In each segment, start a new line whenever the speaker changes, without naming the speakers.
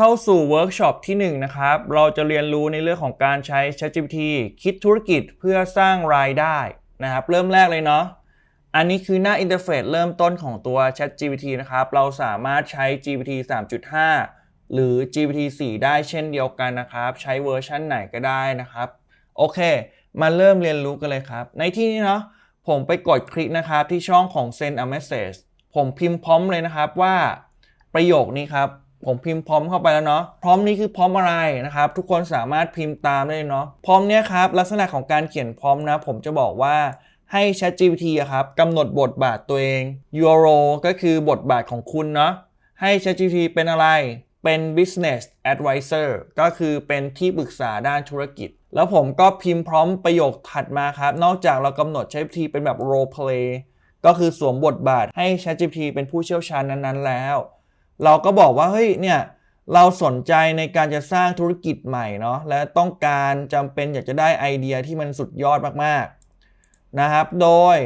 เข้าสู่เวิร์กช็อปที่1นะครับ เราจะเรียนรู้ในเรื่องของการใช้ ChatGPT คิดธุรกิจเพื่อสร้างรายได้นะครับ เริ่มแรกเลยเนาะ อันนี้คือหน้าอินเทอร์เฟซเริ่มต้นของตัว ChatGPT นะครับ เราสามารถใช้ GPT 3.5 หรือ GPT 4 ได้เช่นเดียวกันนะครับ ใช้เวอร์ชันไหนก็ได้นะครับ โอเค มาเริ่มเรียนรู้กันเลยครับ ในที่นี้เนาะ ผมไปกดคลิกนะครับที่ช่องของ send a message ผมพิมพ์พร้อมเลยนะครับว่าประโยคนี้ครับ ผมพิมพ์พร้อมเข้าไปแล้วเนาะพร้อมนี้คือพร้อมอะไรนะครับ ทุกคนสามารถพิมพ์ตามได้เนาะพร้อมเนี้ยครับลักษณะของการเขียนพร้อมนะ ผมจะบอกว่าให้ ChatGPT ครับกำหนดบทบาทตัวเอง your role ก็คือบทบาทของคุณเนาะให้ ChatGPT เป็นอะไรเป็น business advisor ก็คือเป็นที่ปรึกษาด้านธุรกิจ แล้วผมก็พิมพ์พร้อมประโยคถัดมาครับ นอกจากเรากำหนด ChatGPT เป็นแบบ role play ก็คือสวมบทบาทให้ ChatGPT เป็นผู้เชี่ยวชาญนั้นๆแล้ว เราก็บอกว่าเฮ้ยเนี่ยเราสนใจในการจะสร้างธุรกิจใหม่เนาะและต้องการจำเป็นอยากจะได้ไอเดียที่มันสุดยอดมากๆนะครับ โดย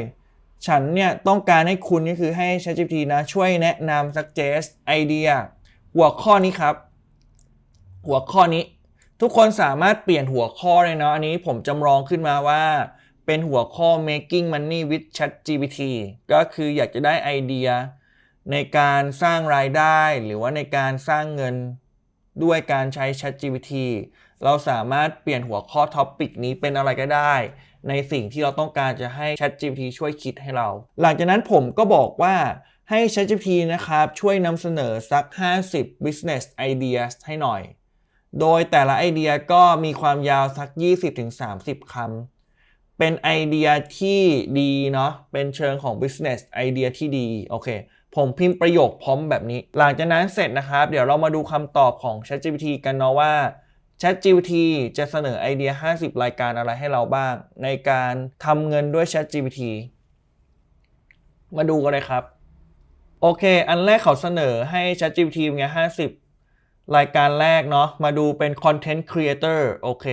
ฉันเนี่ยต้องการให้คุณก็คือให้ ChatGPT นะช่วยแนะนำ suggest ไอเดียหัวข้อนี้ครับ หัวข้อนี้ทุกคนสามารถเปลี่ยนหัวข้อเลยเนาะอันนี้ผมจำลองขึ้นมาว่า เป็นหัวข้อ making money with ChatGPT ก็คืออยากจะได้ไอเดีย ในการสร้างรายได้หรือว่าในการสร้างเงินด้วยการใช้ ChatGPT เราสามารถเปลี่ยนหัวข้อท็อปิกนี้เป็นอะไรก็ได้ ในสิ่งที่เราต้องการจะให้ ChatGPT ช่วยคิดให้เรา หลังจากนั้นผมก็บอกว่าให้ ChatGPT นะครับช่วยนำเสนอสัก 50 business ideas ให้หน่อย โดยแต่ละไอเดียก็มีความยาวสัก 20-30 คำ เป็นไอเดียที่ดีเนาะ เป็นเชิงของ business ไอเดียที่ดี โอเค ผมพิมพ์ประโยคพร้อมแบบนี้ หลังจากนั้นเสร็จนะครับ เดี๋ยวเรามาดูคำตอบของ ChatGPT กันเนาะว่า ChatGPT จะเสนอไอเดีย 50 รายการอะไรให้เราบ้าง ในการทำเงินด้วย ChatGPT มาดูกันเลยครับ โอเค อันแรกเขาเสนอให้ ChatGPT เป็นไง50 รายการแรกเนาะมาดูเป็น Content Creator โอเค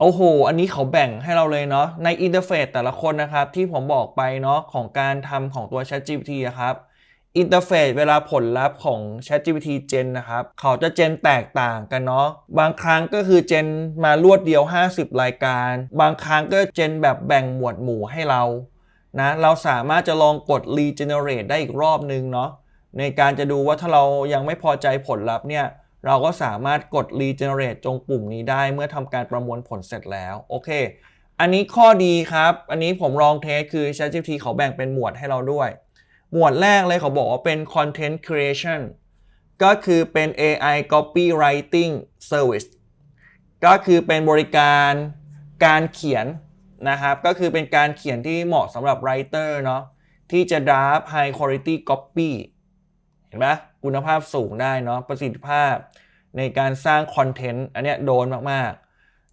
โอ้โห อันนี้เขาแบ่งให้เราเลยเนาะในอินเทอร์เฟซแต่ละคนนะครับ ที่ผมบอกไปเนาะของการทำของตัว ChatGPT ครับ อินเทอร์เฟซเวลาผลลัพธ์ของ ChatGPT Gen นะครับ เขาจะเจนแตกต่างกันเนาะบางครั้งก็คือเจนมารวดเดียว 50 รายการ บางครั้งก็เจนแบบแบ่งหมวดหมู่ให้เรานะเราสามารถจะลองกด regenerate ได้อีกรอบนึงเนาะในการจะดูว่าถ้าเรายังไม่พอใจผลลัพธ์เนี่ยเราก็สามารถกด regenerate ตรงปุ่มนี้ได้เมื่อทำการประมวลผลเสร็จแล้วโอเค อันนี้ข้อดีครับ อันนี้ผมลองเทสคือ ChatGPT เขาแบ่งเป็นหมวดให้เราด้วย หมวดแรกเลยเขาบอกว่าเป็น content creation ก็คือเป็น AI copywriting service ก็คือเป็นบริการการเขียนนะครับ ก็คือเป็นการเขียนที่เหมาะสำหรับ writer เนาะที่จะ draft high quality copy เห็นไหมคุณภาพสูงได้เนาะประสิทธิภาพในการสร้างคอนเทนต์อันเนี้ยโดนมาก ๆ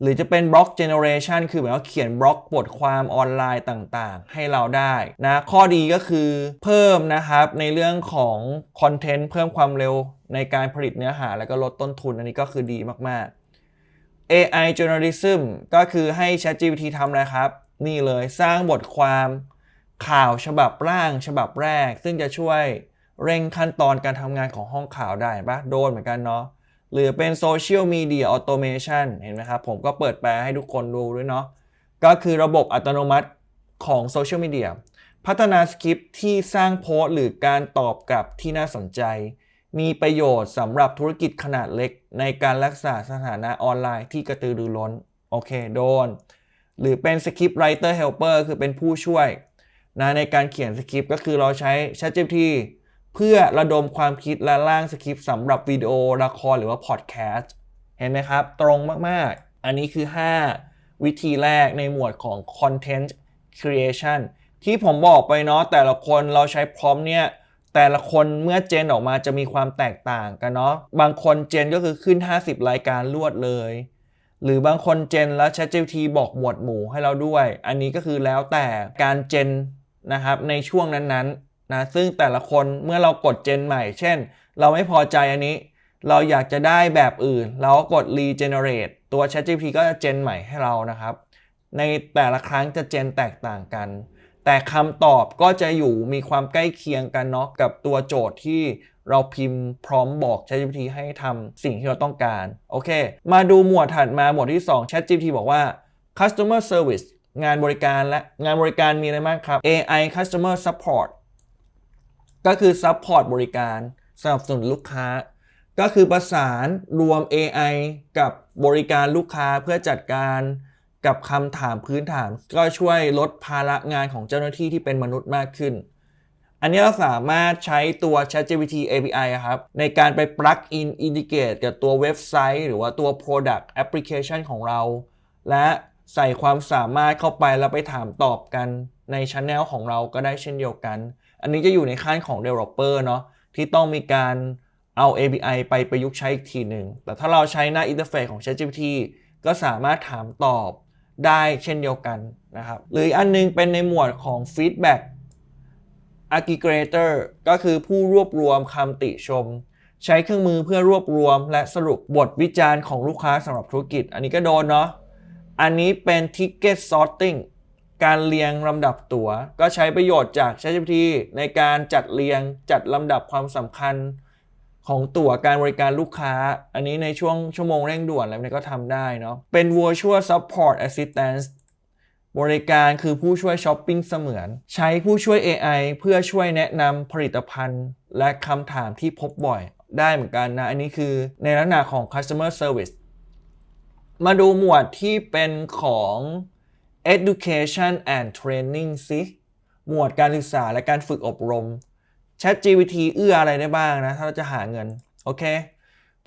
หรือจะเป็นบล็อกเจเนอเรชันคือหมายว่าเขียนบล็อกบทความออนไลน์ต่างๆ ให้เราได้นะข้อดีก็คือเพิ่มนะครับในเรื่องของคอนเทนต์เพิ่มความเร็วในการผลิตเนื้อหาแล้วก็ลดต้นทุนอันนี้ก็คือดีมากๆ AI journalism ก็คือให้ ChatGPT ทำอะไรครับ นี่เลยสร้างบทความข่าวฉบับร่างฉบับแรก ซึ่งจะช่วยเร่งขั้นตอนการทำงานของห้องข่าวได้ปะโดนเหมือนกันเนาะ หรือเป็น Social Media Automation เห็นไหมครับ ผมก็เปิดแปลให้ทุกคนดูด้วยเนาะก็คือระบบอัตโนมัติของ Social Media พัฒนาสคริปต์ที่สร้างโพสต์หรือการตอบกลับที่น่าสนใจ มีประโยชน์สำหรับธุรกิจขนาดเล็ก ในการรักษาสถานะออนไลน์ที่กระตือรือร้น โอเค โดน หรือเป็น Script Writer Helper คือเป็นผู้ช่วยนะในการเขียนสคริปต์ก็คือเราใช้ ChatGPT เพื่อระดมความคิดและร่างสคริปต์สำหรับวิดีโอละครหรือว่าพอดแคสต์เห็นไหมครับ ตรงมากๆ อันนี้คือ 5 วิธีแรกในหมวดของ Content Creation ที่ผมบอกไปเนาะแต่ละคนเราใช้พร้อมเนี่ยแต่ละคนเมื่อเจนออกมาจะมีความแตกต่างกันเนาะบางคนเจนก็คือขึ้น 50 รายการรวดเลย หรือบางคนเจนแล้ว ChatGPT บอกหมวดหมู่ให้เราด้วย อันนี้ก็คือแล้วแต่การเจนนะครับในช่วงนั้นๆ นะซึ่งแต่ละคนเมื่อเรากดเจนใหม่ เช่น เราไม่พอใจอันนี้ เราอยากจะได้แบบอื่น เราก็กด regenerate ตัว ChatGPT ก็จะเจนใหม่ให้เรานะครับ ในแต่ละครั้งจะเจนแตกต่างกัน แต่คำตอบก็จะอยู่มีความใกล้เคียงกันเนาะกับตัวโจทย์ที่เราพิมพ์พร้อมบอก ChatGPT ให้ทำสิ่งที่เราต้องการ โอเค มาดูหมวดถัดมาหมวดที่ 2 ChatGPT บอกว่า customer service งานบริการและงานบริการมีอะไรบ้างครับ AI customer support ก็คือ support บริการสนับสนุนลูกค้า ก็คือประสานรวม AI กับบริการลูกค้าเพื่อจัดการกับคำถามพื้นฐาน ก็ช่วยลดภาระงานของเจ้าหน้าที่ที่เป็นมนุษย์มากขึ้น อันนี้เราสามารถใช้ตัว ChatGPT API ครับ ในการไป plug in integrate กับตัวเว็บไซต์ หรือว่าตัว product application ของเรา และใส่ความสามารถเข้าไปแล้วไปถามตอบกันใน channel ของเราก็ได้เช่นเดียวกัน อันนี้จะอยู่ในขั้นของ developer เนาะที่ต้องมีการเอา API ไปประยุกต์ใช้อีกทีหนึ่ง แต่ถ้าเราใช้หน้า interface ของ ChatGPT ก็สามารถถามตอบได้เช่นเดียวกันนะครับ หรืออกอันนึงเป็นในหมวดของ feedback aggregator ก็คือผู้รวบรวมคำติชม ใช้เครื่องมือเพื่อรวบรวม และสรุปบทวิจารณ์ของลูกค้าสำหรับธุรกิจ อันนี้ก็โดนเนาะ อันนี้เป็น ticket sorting การเรียงลำดับตัว๋ว ก็ใช้ประโยชน์จาก ChatGPT ในการจัดเรียงจัดลำดับความสำคัญของตั๋วการบริการลูกค้า อันนี้ในช่วงชั่วโมงเร่งด่วนอะไรนี้ก็ทำได้เนาะ เป็น virtual support assistance บริการคือผู้ช่วยช้อปปิ้งเสมือน ใช้ผู้ช่วย AI เพื่อช่วยแนะนำผลิตภัณฑ์ และคำถามที่พบบ่อยได้เหมือนกันนะ อันนี้คือในลักษณะของ customer service มาดูหมวดที่เป็นของ education and training สิหมวดการศึกษาและการฝึกอบรม ChatGPT เอื้ออะไรได้บ้างนะ ถ้าเราจะหาเงิน โอเค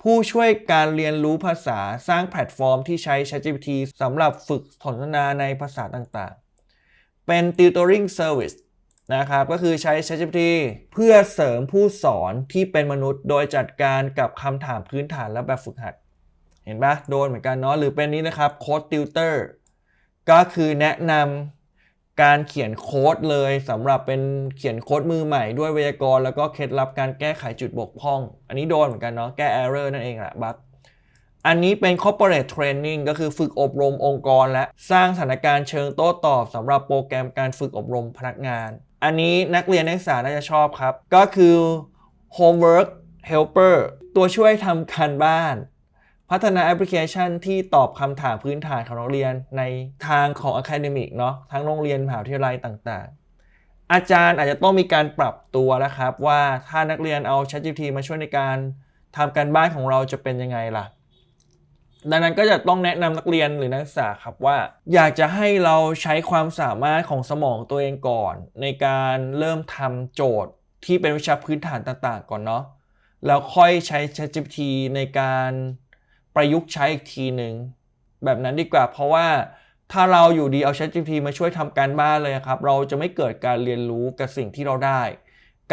ผู้ช่วยการเรียนรู้ภาษาสร้างแพลตฟอร์มที่ใช้ ChatGPT สำหรับฝึกสนทนาในภาษาต่างๆ เป็น tutoring service นะครับ ก็คือใช้ ChatGPT เพื่อเสริมผู้สอนที่เป็นมนุษย์ โดยจัดการกับคำถามพื้นฐานและแบบฝึกหัด เห็นปะโดนเหมือนกันเนาะ หรือเป็นนี้นะครับ Code Tutor ก็คือแนะนำการเขียนโค้ดเลยสำหรับเป็นเขียนโค้ดมือใหม่ด้วยไวยากรณ์แล้วก็เคล็ดลับการแก้ไขจุดบกพร่อง อันนี้โดนเหมือนกันเนาะแก้ error นั่นเองแหละบั๊กอันนี้เป็น corporate training ก็คือฝึกอบรมองค์กร และสร้างสถานการณ์เชิงโต้ตอบสำหรับโปรแกรมการฝึกอบรมพนักงาน อันนี้นักเรียนนักศึกษาน่าจะชอบครับ ก็คือ homework helper ตัวช่วยทำการบ้าน พัฒนาแอปพลิเคชันที่ตอบคำถามพื้นฐานของนักเรียนในทางของ Academic เนาะทั้งโรงเรียนมหาวิทยาลัยต่างๆ อาจารย์อาจจะต้องมีการปรับตัวแล้วครับ ว่าถ้านักเรียนเอา ChatGPT มาช่วยในการทำการบ้านของเราจะเป็นยังไงล่ะ ดังนั้นก็จะต้องแนะนำนักเรียนหรือนักศึกษาครับว่า อยากจะให้เราใช้ความสามารถของสมองตัวเองก่อน ในการเริ่มทำโจทย์ที่เป็นวิชาพื้นฐานต่างๆ ก่อนเนาะแล้วค่อยใช้ ChatGPT ในการ ประยุกต์ใช้อีกทีหนึ่งแบบนั้นดีกว่า เพราะว่าถ้าเราอยู่ดีเอา ChatGPT มาช่วยทำการบ้านเลยครับ เราจะไม่เกิดการเรียนรู้กับสิ่งที่เราได้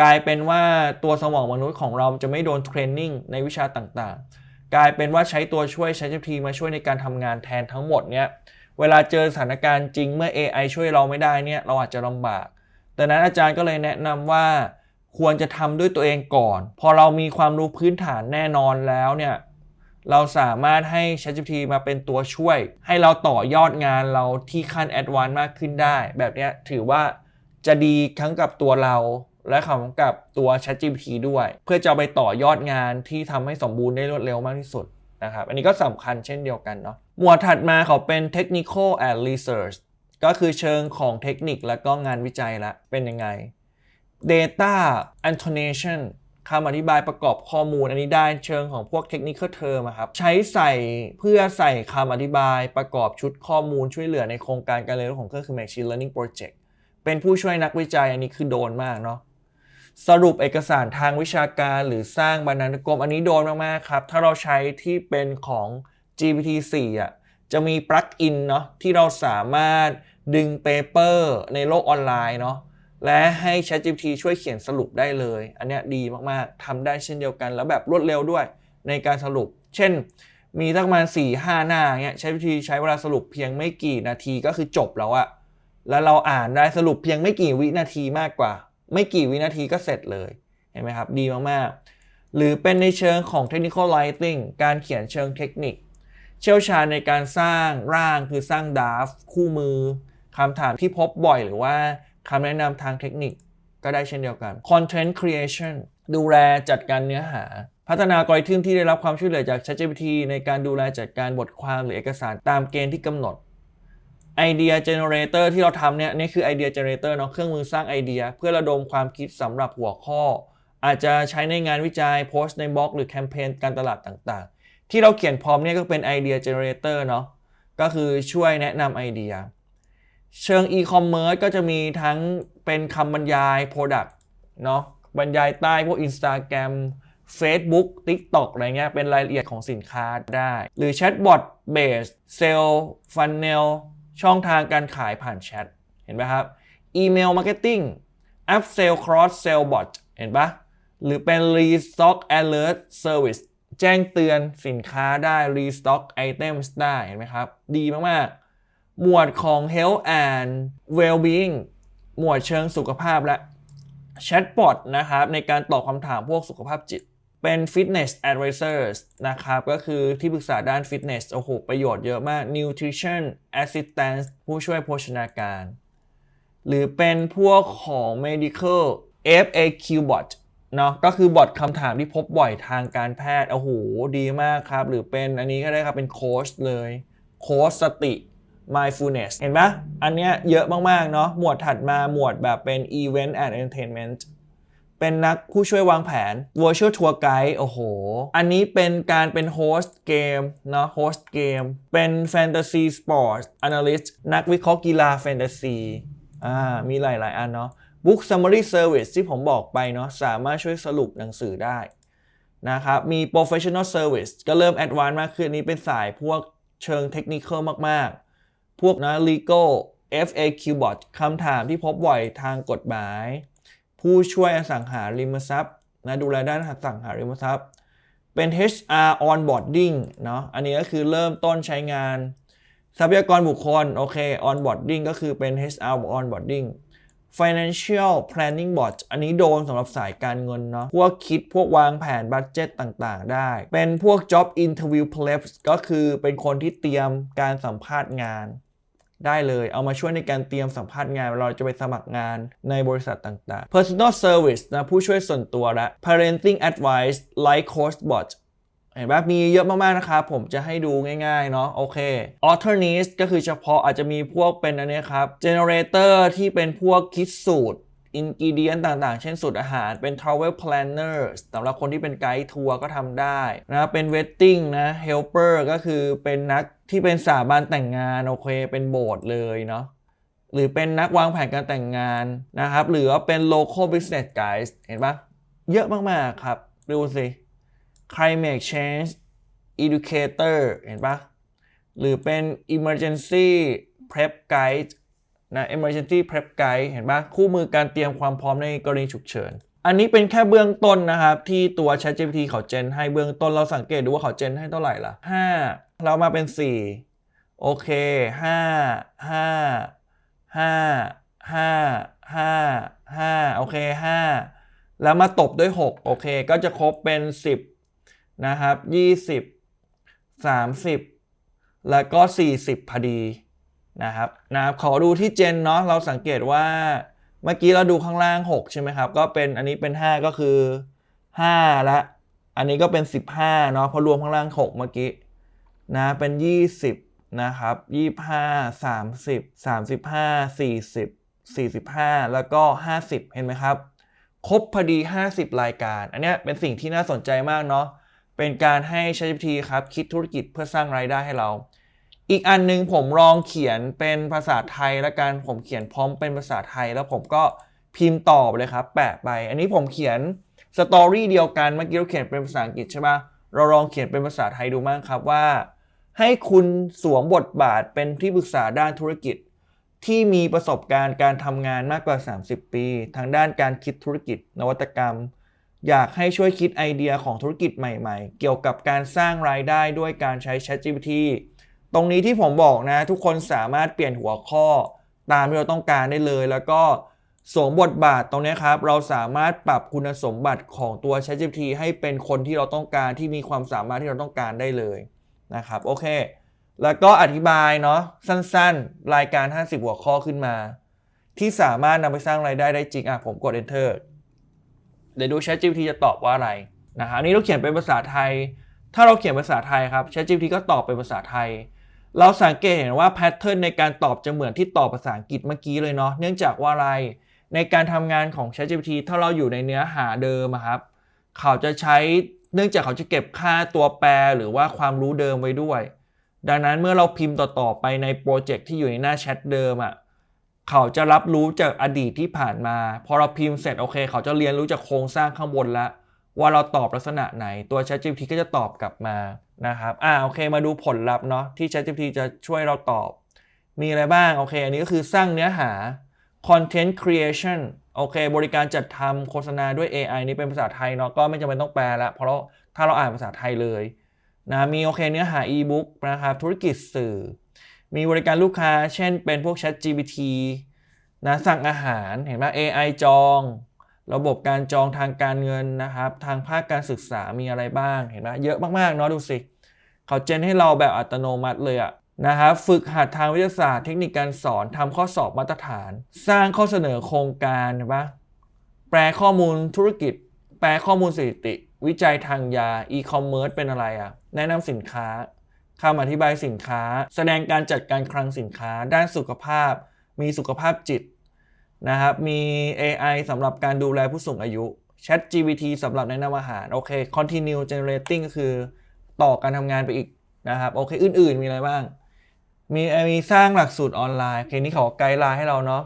กลายเป็นว่าตัวสมองมนุษย์ของเราจะไม่โดนเทรนนิ่งในวิชาต่างๆ กลายเป็นว่าใช้ตัวช่วย ChatGPT มาช่วยในการทำงานแทนทั้งหมดเนี้ยเวลาเจอสถานการณ์จริงเมื่อ AI ช่วยเราไม่ได้เนี่ยเราอาจจะลำบากดังนั้นอาจารย์ก็เลยแนะนำว่าควรจะทำด้วยตัวเองก่อน พอเรามีความรู้พื้นฐานแน่นอนแล้วเนี่ย เราสามารถให้ ChatGPT มาเป็นตัวช่วย ให้เราต่อยอดงานเราที่ขั้นแอดวานซ์มากขึ้นได้ แบบนี้ถือว่าจะดีทั้งกับตัวเราและของกับตัว ChatGPT ด้วย เพื่อจะไปต่อยอดงานที่ทำให้สมบูรณ์ได้รวดเร็วมากที่สุดนะครับ อันนี้ก็สำคัญเช่นเดียวกันเนาะ หมวดถัดมาเขาเป็น technical and research ก็คือเชิงของเทคนิคและก็งานวิจัยละเป็นยังไง data annotation คำอธิบายประกอบข้อมูลอันนี้ได้เชิงของพวกเทคนิคเทอมครับใช้ใส่เพื่อใส่คำอธิบายประกอบชุดข้อมูลช่วยเหลือในโครงการการเรียนรู้ของเครื่องคือ Machine Learning Project เป็นผู้ช่วยนักวิจัยอันนี้คือโดนมากเนาะสรุปเอกสารทางวิชาการหรือสร้างบรรณานุกรมอันนี้โดนมากๆครับ ถ้าเราใช้ที่เป็นของ GPT-4 อะจะมีปลั๊กอินเนาะที่เราสามารถดึงเปเปอร์ในโลกออนไลน์เนาะ และให้ ChatGPT ช่วยเขียนสรุปได้เลย อันนี้ดีมากๆทำได้เช่นเดียวกัน แล้วแบบรวดเร็วด้วยในการสรุป เช่น มีตั้งมาณ4ี่ห้าหน้าเงี้ย ChatGPT ใช้เวลาสรุปเพียงไม่กี่นาทีก็คือจบแล้วอะแล้วเราอ่านได้สรุปเพียงไม่กี่วินาทีมากกว่า ไม่กี่วินาทีก็เสร็จเลย เห็นไหมครับ ดีมากๆ หรือเป็นในเชิงของ technical writing การเขียนเชิงเทคนิค เชี่ยวชาญในการสร้างร่างคือสร้างดาฟคู่มือคำถามที่พบบ่อยหรือว่า คำแนะนำทางเทคนิคก็ได้เช่นเดียวกัน Content Creation ดูแลจัดการเนื้อหา พัฒนากริทึมที่ได้รับความช่วยเหลือจาก ChatGPT ในการดูแลจัดการบทความหรือเอกสารตามเกณฑ์ที่กำหนดไอเดียเจเนเรเตอร์ที่เราทำเนี่ยนี่คือไอเดียเจเนเรเตอร์เนาะเครื่องมือสร้างไอเดีย เพื่อระดมความคิดสำหรับหัวข้อ อาจจะใช้ในงานวิจัยโพสต์ในบล็อก หรือแคมเปญการตลาดต่างๆ ที่เราเขียนพร้อมเนี่ยก็เป็นไอเดียเจเนเรเตอร์เนาะก็คือช่วยแนะนำไอเดีย เชิงอีคอมเมิร์ซก็จะมีทั้งเป็นคำบรรยาย Product เนาะบรรยายใต้พวก Instagram Facebook TikTok อะไรเงี้ยเป็นรายละเอียดของสินค้าได้ หรือแชทบอทเบสเซลฟันเนลช่องทางการขายผ่านแชท เห็นไหมครับอีเมลมาร์เก็ตติ้งแอปเซลครอสเซลบอทเห็นปะหรือเป็น Restock Alert Service แจ้งเตือนสินค้าได้ Restock Items ได้ เห็นไหมครับ ดีมาก ๆ หมวดของ Health and Well-being หมวดเชิงสุขภาพและแชทบอทนะครับในการตอบคำถามพวกสุขภาพจิต เป็น Fitness Advisors นะครับ ก็คือที่ปรึกษาด้านฟิตเนสโอ้โหประโยชน์เยอะมาก Nutrition Assistance ผู้ช่วยโภชนาการ หรือเป็นพวกของ Medical FAQ Bot เนาะก็คือบอทคำถามที่พบบ่อยทางการแพทย์โอ้โหดีมากครับ หรือเป็นอันนี้ก็ได้ครับเป็นโค้ชเลยโค้ชสติ mindfulness เห็นไหมอันเนี้ยเยอะมาก ๆ เนาะหมวดถัดมาหมวดแบบเป็น event and entertainment เป็นนักผู้ช่วยวางแผน virtual tour guide โอ้โห อันนี้เป็นการเป็นโฮสต์เกมเนาะโฮสต์เกม เป็น fantasy sports analyst นักวิเคราะห์กีฬาแฟนตาซีอ่ามีหลาย ๆ อันเนาะ book summary service ที่ผมบอกไปเนาะสามารถช่วยสรุปหนังสือได้นะครับ มี professional service ก็เริ่ม advanced มากขึ้นอันนี้เป็นสายพวกเชิงเทคนิคมาก ๆ พวกนะ legal FAQ bot คำถามที่พบบ่อยทางกฎหมาย ผู้ช่วยอสังหาริมทรัพย์นะดูแลด้านอสังหาริมทรัพย์ เป็น HR onboarding เนาะอันนี้ก็คือเริ่มต้นใช้งาน ทรัพยากรบุคคล โอเค onboarding ก็คือเป็น HR onboarding financial planning bot อันนี้โดนสำหรับสายการเงินเนาะ พวกคิดพวกวางแผนบัตเจ็ตต่างๆ ได้ เป็นพวก job interview prep ก็คือเป็นคนที่เตรียมการสัมภาษณ์งาน ได้เลย เอามาช่วยในการเตรียมสัมภาษณ์งานเราจะไปสมัครงานในบริษัทต่างๆ personal service นะผู้ช่วยส่วนตัวละ parenting advice like coach bot เห็นไหมีเยอะมาก ๆ นะครับผมจะให้ดูง่าย ๆ เนาะโอเค a u t h o r n i s t ก็คือเฉพาะอาจจะมีพวกเป็นอันนี้ครับ generator ที่เป็นพวกคิดสูตร ingredient ต่างๆ เช่นสูตรอาหารเป็น travel planner สำหรับคนที่เป็นไกด์ทัวร์ก็ทำได้นะเป็น wedding นะ helper ก็คือเป็นนักที่เป็นสาบานแต่งงานโอเคเป็นโบสถ์เลยเนาะหรือเป็นนักวางแผนการแต่งงานนะครับ หรือว่าเป็น local business guide เห็นปะเยอะมากๆครับ ดูสิ climate change educator เห็นปะหรือเป็น emergency prep guide นะ emergency prep guide เห็นปะคู่มือการเตรียมความพร้อมในกรณีฉุกเฉิน อันนี้เป็นแค่เบื้องต้นนะครับ ที่ตัว ChatGPT เขาเจนให้เบื้องต้นเราสังเกตดูว่าเขาเจนให้เท่าไหร่ละ5 เรามาเป็น 4 โอเค 5 5 5 5 5 5โอเค 5 แล้วมาตบด้วย 6 โอเค ก็จะครบเป็น 10 นะครับ 20 30 แล้วก็ 40 พอดี นะครับนะครับขอดูที่เจนเนาะเราสังเกตว่าเมื่อกี้เราดูข้างล่าง 6 ใช่ไหมครับ ก็เป็นอันนี้เป็น 5 ก็คือ 5 ละ อันนี้ก็เป็น 15เนาะเพอรวมข้างล่าง 6 เมื่อกี้นะเป็น 20 นะครับ 25 30 35 40 45 แล้วก็ 50 เห็นไหมครับ ครบพอดี 50 รายการ อันเนี้ยเป็นสิ่งที่น่าสนใจมากเนาะเป็นการให้ ChatGPT ครับ คิดธุรกิจเพื่อสร้างรายได้ให้เรา อีกอันหนึงผมลองเขียนเป็นภาษาไทยล้วกันผมเขียนพร้อมเป็นภาษาไทย แล้วผมก็พิมพ์ตอบเลยครับ แปะไป อันนี้ผมเขียนสตอรี่เดียวกันเมื่อกี้เราเขียนเป็นภาษาอังกฤษใช่ปะเราลองเขียนเป็นภาษาไทยดูมั้งครับว่า ให้คุณสวมบทบาทเป็นที่ปรึกษาด้านธุรกิจ ที่มีประสบการณ์การทำงานมากกว่า 30 ปี ทางด้านการคิดธุรกิจ นวัตกรรม อยากให้ช่วยคิดไอเดียของธุรกิจใหม่ ๆ เกี่ยวกับการสร้างรายได้ด้วยการใช้ ChatGPT ตรงนี้ที่ผมบอกนะ ทุกคนสามารถเปลี่ยนหัวข้อตามที่เราต้องการได้เลย แล้วก็สวมบทบาทตรงนี้ครับ เราสามารถปรับคุณสมบัติของตัว ChatGPT ให้เป็นคนที่เราต้องการที่มีความสามารถที่เราต้องการได้เลยนะครับโอเค แล้วก็อธิบายเนาะสั้นๆ รายการ 50 หัวข้อขึ้นมา ที่สามารถนำไปสร้างรายได้ได้จริงอะผมกด enter เดี๋ยวดู ChatGPT จะตอบว่าอะไรนะฮะอันนี้เราเขียนเป็นภาษาไทย ถ้าเราเขียนภาษาไทยครับ ChatGPT ก็ตอบเป็นภาษาไทย เราสังเกตเห็นว่าแพทเทิร์นในการตอบจะเหมือนที่ตอบภาษาอังกฤษเมื่อกี้เลยเนาะเนื่องจากว่าอะไรในการทำงานของ ChatGPT ถ้าเราอยู่ในเนื้อหาเดิมครับ เขาจะใช้เนื่องจากเขาจะเก็บค่าตัวแปรหรือว่าความรู้เดิมไว้ด้วย ดังนั้นเมื่อเราพิมพ์ต่อๆไปในโปรเจกต์ที่อยู่ในหน้าแชทเดิมอะเขาจะรับรู้จากอดีตที่ผ่านมา พอเราพิมพ์เสร็จโอเค เขาจะเรียนรู้จากโครงสร้างข้างบนแล้วว่าเราตอบลักษณะไหนตัว ChatGPT ก็จะตอบกลับมา นะครับอ่าโอเคมาดูผลลัพธ์เนาะที่ ChatGPT จะช่วยเราตอบ มีอะไรบ้าง โอเค อันนี้ก็คือสร้างเนื้อหา content creation โอเค บริการจัดทำโฆษณาด้วย AI นี่เป็นภาษาไทยเนาะก็ไม่จำเป็นต้องแปลละเพราะเราถ้าเราอ่านภาษาไทยเลยนะมีโอเคเนื้อหา e-book นะครับธุรกิจสื่อ มีบริการลูกค้า เช่นเป็นพวก Chat GPT นะสั่งอาหารเห็นไหม AI จอง ระบบการจองทางการเงินนะครับ ทางภาคการศึกษามีอะไรบ้างเห็นไหมเยอะมากๆเนาะดูสิ เขาเจนให้เราแบบอัตโนมัติเลยอะนะครับฝึกหัดทางวิทยาศาสตร์เทคนิคการสอนทำข้อสอบมาตรฐาน สร้างข้อเสนอโครงการปะแปลข้อมูลธุรกิจ แปลข้อมูลสถิติ วิจัยทางยาอีคอมเมิร์ซเป็นอะไรอะแนะนำสินค้าคำอธิบายสินค้า แสดงการจัดการคลังสินค้า ด้านสุขภาพ มีสุขภาพจิตนะครับมี AI สำหรับการดูแลผู้สูงอายุ Chat GPT สำหรับแนะนำอาหาร โอเค continue generating ก็คือ ต่อการทำงานไปอีกนะครับ โอเคอื่น ๆ มีอะไรบ้าง มีมีสร้างหลักสูตรออนไลน์โอเคนี่เขาไกด์ไลน์ให้เราเนาะ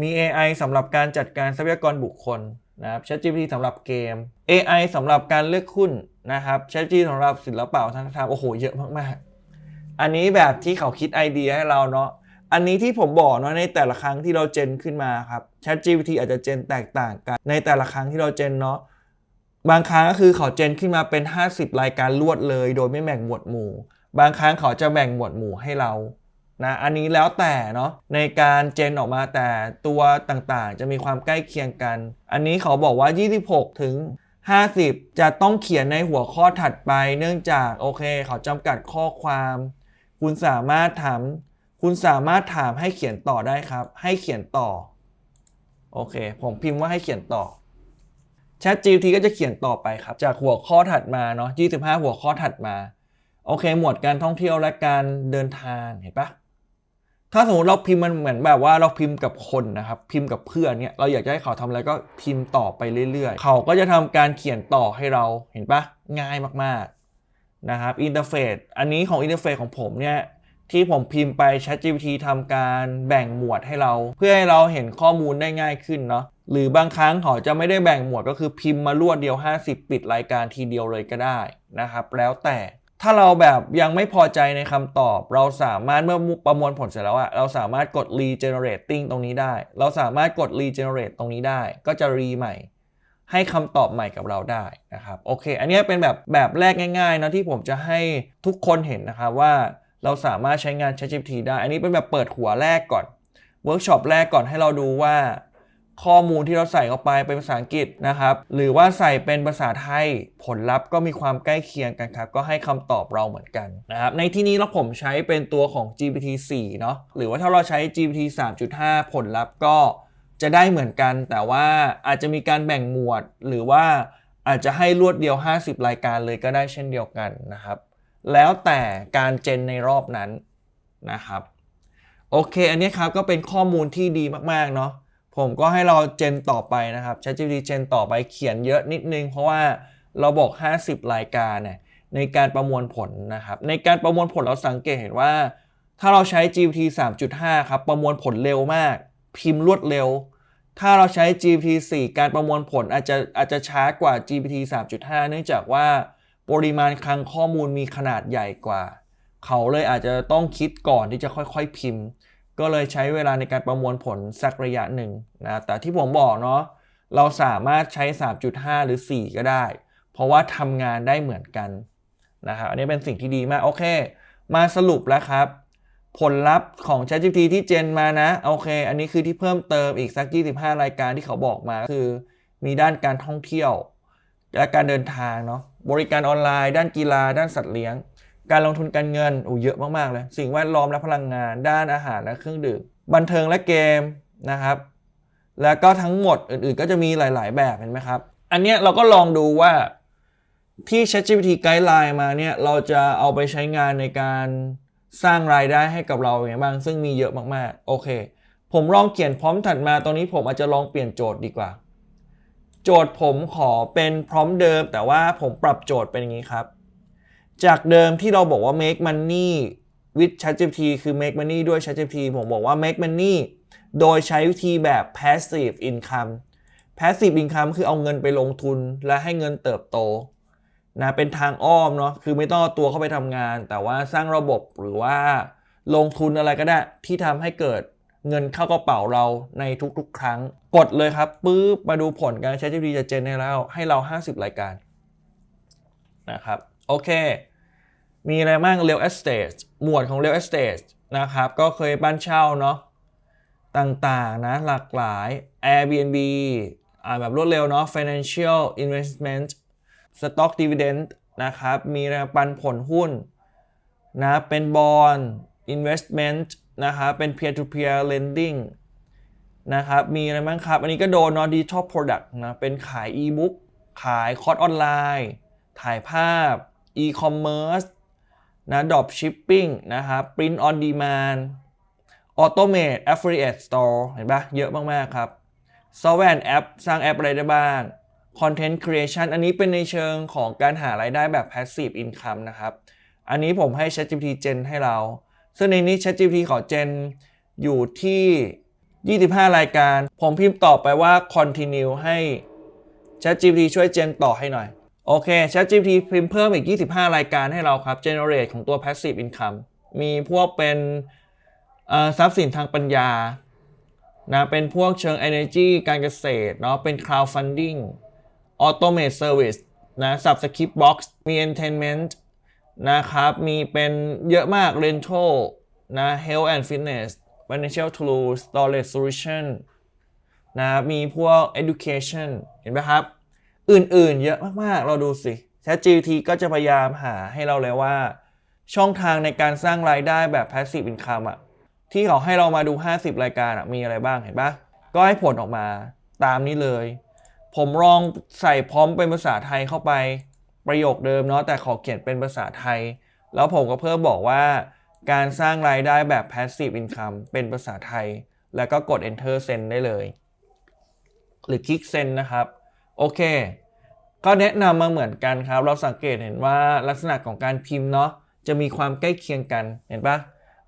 มี AI สำหรับการจัดการทรัพยากรบุคคลนะครับ ChatGPT สำหรับเกม AI สำหรับการเลือกหุ้นนะครับ ChatGPT สำหรับศิลปะวัฒนธรรมโอ้โหเยอะมากๆ อันนี้แบบที่เขาคิดไอเดียให้เราเนาะอันนี้ที่ผมบอกเนาะในแต่ละครั้งที่เราเจนขึ้นมาครับ ChatGPT อาจจะเจนแตกต่างกันในแต่ละครั้งที่เราเจนเนาะ บางครั้งก็คือเขาเจนขึ้นมาเป็น 50 รายการรวดเลย โดยไม่แบ่งหมวดหมู่ บางครั้งเขาจะแบ่งหมวดหมู่ให้เรานะอันนี้แล้วแต่เนาะในการเจนออกมาแต่ตัวต่างๆ จะมีความใกล้เคียงกัน อันนี้เขาบอกว่า 26 ถึง 50 จะต้องเขียนในหัวข้อถัดไป เนื่องจากโอเค เขาจำกัดข้อความ คุณสามารถถามคุณสามารถถามให้เขียนต่อได้ครับ ให้เขียนต่อ โอเค ผมพิมพ์ว่าให้เขียนต่อ Chat GPT ก็จะเขียนต่อไปครับ จากหัวข้อถัดมาเนาะ25 หัวข้อถัดมา โอเค หมวดการท่องเที่ยวและการเดินทางเห็นปะถ้าสมมติเราพิมพ์มันเหมือนแบบว่าเราพิมพ์กับคนนะครับ พิมพ์กับเพื่อนเนี่ยเราอยากจะให้เขาทำอะไรก็พิมพ์ต่อไปเรื่อยๆ เขาก็จะทำการเขียนต่อให้เราเห็นปะง่ายมากๆนะครับอินเทอร์เฟซอันนี้ของอินเทอร์เฟซของผมเนี่ยที่ผมพิมพ์ไป ChatGPT ทำการแบ่งหมวดให้เรา เพื่อให้เราเห็นข้อมูลได้ง่ายขึ้นเนาะ หรือบางครั้งเขาจะไม่ได้แบ่งหมวดก็คือพิมพ์มารวดเดียว 50 ปิดรายการทีเดียวเลยก็ได้นะครับ แล้วแต่ถ้าเราแบบยังไม่พอใจในคำตอบ เราสามารถเมื่อประมวลผลเสร็จแล้วอะเราสามารถกด regenerating ตรงนี้ได้ เราสามารถกด regenerate ตรงนี้ได้ ก็จะ re ใหม่ ให้คำตอบใหม่กับเราได้นะครับโอเค อันนี้เป็นแบบแบบแรกง่ายๆนะที่ผมจะให้ทุกคนเห็นนะครับว่าเราสามารถใช้งาน ChatGPT ได้ อันนี้เป็นแบบเปิดหัวแรกก่อนเวิร์กช็อปแรกก่อนให้เราดูว่า ข้อมูลที่เราใส่เข้าไปเป็นภาษาอังกฤษนะครับ หรือว่าใส่เป็นภาษาไทยผลลัพธ์ก็มีความใกล้เคียงกันครับ ก็ให้คำตอบเราเหมือนกันนะครับ ในที่นี้เราผมใช้เป็นตัวของ GPT 4เนาะหรือว่าถ้าเราใช้ GPT 3.5 ผลลัพธ์ก็จะได้เหมือนกัน แต่ว่าอาจจะมีการแบ่งหมวด หรือว่าอาจจะให้รวดเดียว 50 รายการเลยก็ได้เช่นเดียวกันนะครับ แล้วแต่การเจนในรอบนั้นนะครับ โอเค อันนี้ครับก็เป็นข้อมูลที่ดีมากๆเนาะ ผมก็ให้เราเจนต่อไปนะครับ ChatGPT เจนต่อไปเขียนเยอะนิดนึง เพราะว่าเราบอก 50 รายการเนี่ยในการประมวลผลนะครับ ในการประมวลผลเราสังเกตเห็นว่า ถ้าเราใช้ GPT 3.5 ครับ ประมวลผลเร็วมาก พิมพ์รวดเร็ว ถ้าเราใช้ GPT 4 การประมวลผลอาจจะอาจจะช้ากว่า GPT 3.5 เนื่องจากว่าปริมาณคลังข้อมูลมีขนาดใหญ่กว่า เขาเลยอาจจะต้องคิดก่อนที่จะค่อยๆ พิมพ์ ก็เลยใช้เวลาในการประมวลผลสักระยะหนึ่งนะแต่ที่ผมบอกเนาะเราสามารถใช้ 3.5 หรือ 4 ก็ได้ เพราะว่าทำงานได้เหมือนกันนะครับอันนี้เป็นสิ่งที่ดีมาก โอเค มาสรุปแล้วครับ ผลลัพธ์ของ ChatGPT ที่เจนมานะ โอเค อันนี้คือที่เพิ่มเติมอีกสัก 25 รายการที่เขาบอกมาคือ มีด้านการท่องเที่ยว และการเดินทางเนาะบริการออนไลน์ ด้านกีฬา ด้านสัตว์เลี้ยง การลงทุนการเงินโอ้เยอะมากๆเลย สิ่งแวดล้อมและพลังงาน ด้านอาหารและเครื่องดื่ม บันเทิงและเกมนะครับ แล้วก็ทั้งหมดอื่นๆ ก็จะมีหลาย ๆ แบบเห็นไหมครับ อันเนี้ยเราก็ลองดูว่าที่ ChatGPT ไกด์ไลน์มาเนี่ยเราจะเอาไปใช้งานในการสร้างรายได้ให้กับเราอย่างไรบ้าง ซึ่งมีเยอะมากๆ โอเค ผมลองเขียนพร้อมถัดมาตรงนี้ผมอาจจะลองเปลี่ยนโจทย์ดีกว่า โจทย์ผมขอเป็นพร้อมเดิม แต่ว่าผมปรับโจทย์เป็นอย่างนี้ครับ จากเดิมที่เราบอกว่า make money with ChatGPT คือ make money ด้วย ChatGPT ผมบอกว่า make money โดยใช้วิธีแบบ passive income passive income คือเอาเงินไปลงทุนและให้เงินเติบโตนะเป็นทางอ้อมเนาะคือไม่ต้องตัวเข้าไปทำงาน แต่ว่าสร้างระบบหรือว่าลงทุนอะไรก็ได้ ที่ทำให้เกิดเงินเข้ากระเป๋าเราในทุกๆ ครั้ง กดเลยครับปุ๊บมาดูผลการ ChatGPT จะเจนให้เราให้เรา 50 รายการนะครับ โอเค มีอะไรบ้าง real estate หมวดของ real estate นะครับ ก็เคยบ้านเช่าเนาะต่างๆนะหลากหลาย Airbnb อ่าแบบรวดเร็วเนาะ financial investment stock dividend นะครับ มีอะไรปันผลหุ้นนะเป็น bond investment นะครับเป็น peer to peer lending นะครับมีอะไรบ้างครับ อันนี้ก็โดนเนาะ digital product นะเป็นขาย e-book ขายคอร์สออนไลน์ ถ่ายภาพ e-commerce นะดอปชิปปิ้งนะครับปรินต์ออนดีมานออโตเมตแอฟเฟร์เอตสโตร์เห็นปะเยอะมาก ๆ ครับซอฟต์แวร์แอปสร้างแอปอะไรได้บ้างคอนเทนต์ครีเอชันอันนี้เป็นในเชิงของการหารายได้แบบ passive income นะครับ อันนี้ผมให้ ChatGPT เจนให้เรา ซึ่งในนี้ ChatGPT ขอเจนอยู่ที่ 25 รายการ ผมพิมพ์ตอบไปว่า continue ให้ ChatGPT ช่วยเจนต่อให้หน่อย โอเค ChatGPT พิมพ์เพิ่มอีก 25 รายการให้เราครับ generate ของตัว passive income มีพวกเป็นทรัพย์สินทางปัญญานะเป็นพวกเชิง energy การเกษตรเนาะเป็น crowdfunding automate service นะ subscript box มี entertainment นะครับ มีเป็นเยอะมาก rental นะ health and fitness financial tools storage solution นะมีพวก education เห็นไหมครับ อื่นๆ เยอะมากๆ เราดูสิ ChatGPT ก็จะพยายามหาให้เราเลยว่า ช่องทางในการสร้างรายได้แบบ passive income อะที่เขาให้เรามาดู 50 รายการอะมีอะไรบ้างเห็นปะก็ให้ผลออกมาตามนี้เลย ผมลองใส่พร้อมเป็นภาษาไทยเข้าไปประโยคเดิมเนาะแต่ขอเขียนเป็นภาษาไทย แล้วผมก็เพิ่มบอกว่า การสร้างรายได้แบบ passive income เป็นภาษาไทย แล้วก็กด enter send ได้เลย หรือคลิก send นะครับ โอเค ก็แนะนำมาเหมือนกันครับ เราสังเกตเห็นว่าลักษณะของการพิมพ์เนาะจะมีความใกล้เคียงกันเห็นปะ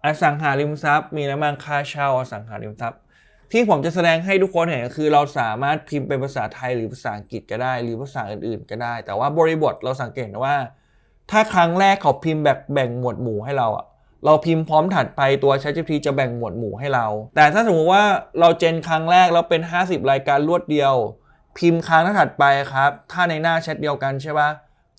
อสังหาริมทรัพย์ มีน้ำมันค่าเช่าอสังหาริมทรัพย์ ที่ผมจะแสดงให้ทุกคนเห็นก็คือ เราสามารถพิมพ์เป็นภาษาไทยหรือภาษาอังกฤษก็ได้ หรือภาษาอื่นๆ ก็ได้ แต่ว่าบริบทเราสังเกตนว่า ถ้าครั้งแรกเขาพิมพ์แบบแบ่งหมวดหมู่ให้เราอะเราพิมพ์พร้อมถัดไปตัว ChatGPT จะแบ่งหมวดหมู่ให้เรา แต่ถ้าสมมติว่าเราเจนครั้งแรกแล้วเป็น 50 รายการรวดเดียว พิมพ์ครั้งถัดไปครับ ถ้าในหน้าแชทเดียวกันใช่ปะ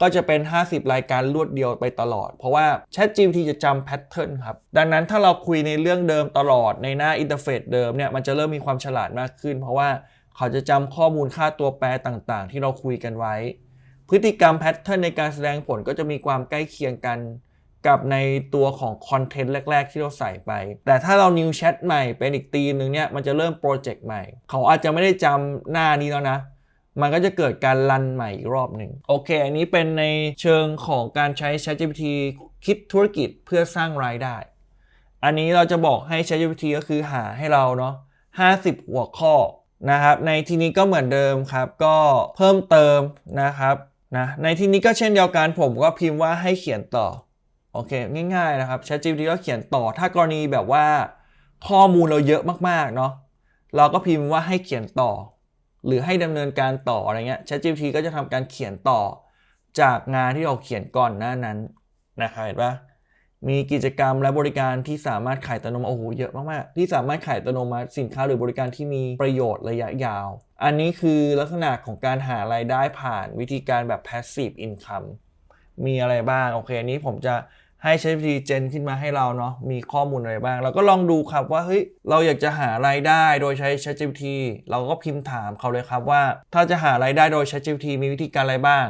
ก็จะเป็น 50 รายการรวดเดียวไปตลอด เพราะว่า ChatGPT จะจำแพทเทิร์นครับ ดังนั้นถ้าเราคุยในเรื่องเดิมตลอดในหน้าอินเทอร์เฟซเดิมเนี่ยมันจะเริ่มมีความฉลาดมากขึ้น เพราะว่าเขาจะจำข้อมูลค่าตัวแปรต่างๆ ที่เราคุยกันไว้ พฤติกรรมแพทเทิร์นในการแสดงผลก็จะมีความใกล้เคียงกัน กับในตัวของคอนเทนต์แรก ๆ ที่เราใส่ไป แต่ถ้าเรา new chat ใหม่เป็นอีกตีนึงเนี่ยมันจะเริ่มโปรเจกต์ใหม่ เขาอาจจะไม่ได้จำหน้านี้แล้วนะมันก็จะเกิดการรันใหม่อีกรอบหนึ่งโอเค อันนี้เป็นในเชิงของการใช้ ChatGPT คิดธุรกิจเพื่อสร้างรายได้ อันนี้เราจะบอกให้ ChatGPT ก็คือหาให้เราเนาะ50 หัวข้อนะครับ ในที่นี้ก็เหมือนเดิมครับ ก็เพิ่มเติมนะครับนะในที่นี้ก็เช่นเดียวกันผมก็พิมพ์ว่าให้เขียนต่อ โอเคง่ายๆนะครับ ChatGPT ก็เขียนต่อถ้ากรณีแบบว่า ข้อมูลเราเยอะมากๆเนาะเราก็พิมพ์ว่าให้เขียนต่อ หรือให้ดำเนินการต่ออะไรเงี้ย ChatGPT ก็จะทำการเขียนต่อ จากงานที่เราเขียนก่อนหน้านั้นนะครับเห็นปะมีกิจกรรมและบริการที่สามารถขายตโนมัติโอ้โหเยอะมากๆ ที่สามารถขายตโนมัติสินค้าหรือบริการที่มีประโยชน์ระยะยาว อันนี้คือลักษณะของการหารายได้ผ่านวิธีการแบบ passive income มีอะไรบ้าง โอเคอันนี้ผมจะ ให้ ChatGPT เจนขึ้นมาให้เราเนาะมีข้อมูลอะไรบ้าง เราก็ลองดูครับว่าเฮ้ยเราอยากจะหารายได้โดยใช้ ChatGPT เราก็พิมพ์ถามเขาเลยครับว่า ถ้าจะหารายได้โดย ChatGPT มีวิธีการอะไรบ้าง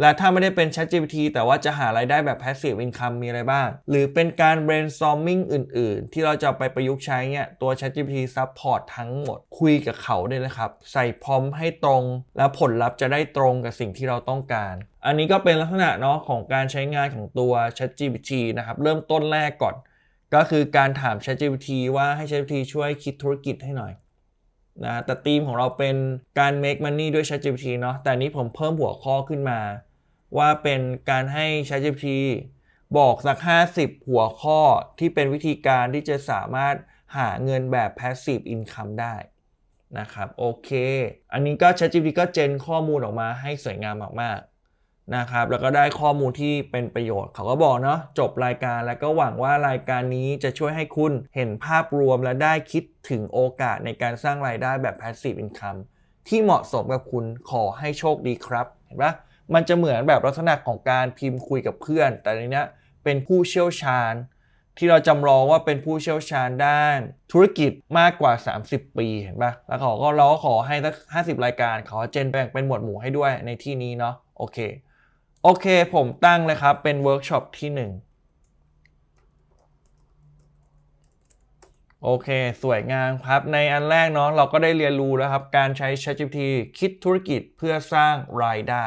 และถ้าไม่ได้เป็น ChatGPT แต่ว่าจะหารายได้แบบ passive income มีอะไรบ้าง หรือเป็นการ brainstorming อื่น ๆ ที่เราจะไปประยุกต์ใช้เนี่ยตัว ChatGPT support ทั้งหมด คุยกับเขาได้เลยครับ ใส่พร้อมให้ตรง แล้วผลลัพธ์จะได้ตรงกับสิ่งที่เราต้องการ อันนี้ก็เป็นลักษณะเนาะของการใช้งานของตัว ChatGPT นะครับเริ่มต้นแรกก่อน ก็คือการถาม ChatGPT ว่าให้ ChatGPT ช่วยคิดธุรกิจให้หน่อยนะแต่ธีมของเราเป็นการ make money ด้วย ChatGPT เนาะแต่นี้ผมเพิ่มหัวข้อขึ้นมา ว่าเป็นการให้ ChatGPT บอกสัก 50 หัวข้อที่เป็นวิธีการที่จะสามารถหาเงินแบบ passive income ได้นะครับโอเค อันนี้ก็ ChatGPT ก็เจนข้อมูลออกมาให้สวยงามมากๆนะครับแล้วก็ได้ข้อมูลที่เป็นประโยชน์ เขาก็บอกเนาะจบรายการแล้วก็หวังว่ารายการนี้จะช่วยให้คุณเห็นภาพรวมและได้คิดถึงโอกาสในการสร้างรายได้แบบ passive income ที่เหมาะสมกับคุณขอให้โชคดีครับ เห็นปะ มันจะเหมือนแบบลักษณะของการพิมพ์คุยกับเพื่อน แต่ในเนี้ยเป็นผู้เชี่ยวชาญ ที่เราจำลองว่าเป็นผู้เชี่ยวชาญด้าน ธุรกิจมากกว่า 30 ปีเห็นปะแล้วเขาก็เราก็ขอให้สัก50 รายการขอเจนแบ่งเป็นหมวดหมู่ให้ด้วยในที่นี้เนาะโอเคโอเค ผมตั้งเลยครับ เป็นเวิร์กช็อปที่ 1 โอเค สวยงามครับ ในอันแรกเนาะเราก็ได้เรียนรู้แล้วครับ การใช้ ChatGPT คิดธุรกิจเพื่อสร้างรายได้